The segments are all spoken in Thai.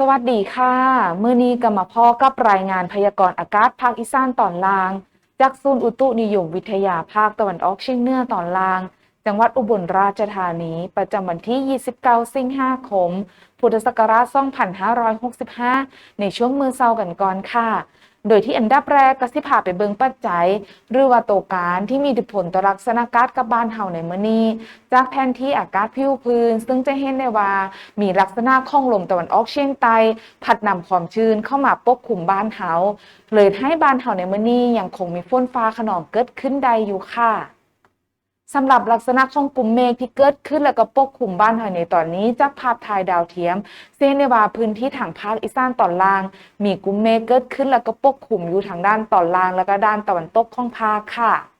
สวัสดีค่ะ มื้อนี้ก็มพ่อกับรายงานพยากรณ์อากาศภาคอีสานตอนล่าง จากศูนย์อุตุนิยมวิทยาภาคตะวันออกเฉียงเหนือตอนล่าง จังหวัดอุบลราชธานี ประจำวันที่ 29 สิงหาคม พุทธศักราช 2565 ในช่วงมือเศร้ากันก่อนค่ะ โดยที่อันดับแรกก็สิพาไปเบิงปัจจัย หรือว่าตัวการที่มีอิทธิพลต่อลักษณะอากาศกับบ้านเฮาในมื้อนี้ จากแผนที่อากาศผิวพื้น ซึ่งจะเห็นได้ว่ามีลักษณะของลมตะวันออกเฉียงใต้พัดนำความชื้นเข้ามาปกคลุมบ้านเฮาเลยให้บ้านเฮาในมื้อนี้ยังคงมีฝนฟ้าขนองเกิดขึ้นได้อยู่ค่ะ สำหรับลักษณะของกลุ่มเมฆที่เกิดขึ้นแล้วก็ปกคลุมบ้านเฮาในตอนนี้จากภาพถ่ายดาวเทียมเซนในว่าพื้นที่ทางภาคอีสานตอนล่าง มีกลุ่มเมฆเกิดขึ้นแล้วก็ปกคลุมอยู่ทางด้านตอนล่าง แล้วก็ด้านตะวันตกของภาคค่ะ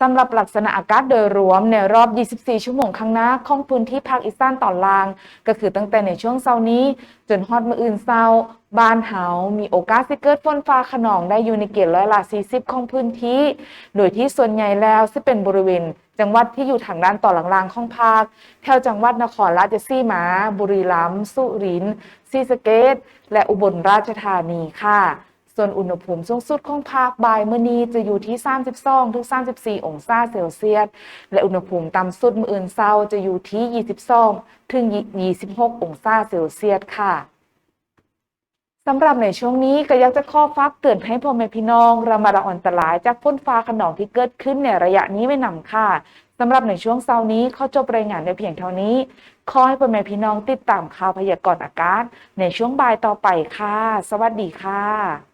สำหรับลักษณะอากาศโดยรวมในรอบ 24 ชั่วโมงข้างหน้าของพื้นที่ภาคอีสานตอนล่าง ก็คือตั้งแต่ในช่วงเช้านี้ จนฮอดมื้ออื่นเช้า บ้านเฮามีโอกาสสิเกิดฝนฟ้าขนองได้อยู่ในเกณฑ์ร้อยละ 40 ของพื้นที่ โดยที่ส่วนใหญ่แล้วสิเป็นบริเวณ จังหวัดที่อยู่ทางด้านต่อนล่างๆของภาค แถวจังหวัดนครราชสีมา บุรีรัมย์ สุรินทร์ศรีสะเกษและอุบลราชธานีค่ะ ส่วนอุณหภูมิสูงสุดของภาคบ่ายมื้อนี้จะอยู่ที่ 32ถึง34 องศาเซลเซียส และอุณหภูมิต่ำสุดมื้ออื่นเช้าจะอยู่ที่ 22ถึง26 องศาเซลเซียสค่ะสำหรับในช่วงนี้ก็อยากจะข้อฟักเตือนให้พ่อแม่พี่น้องระมัดระวังอันตรายจากฝนฟ้าขนองที่เกิดขึ้นในระยะนี้ไว้นำค่ะสำหรับในช่วงเช้านี้เข้าจบรายงานในเพียงเท่านี้ ขอให้พ่อแม่พี่น้องติดตามข่าวพยากรณ์อากาศในช่วงบ่ายต่อไปค่ะ สวัสดีค่ะ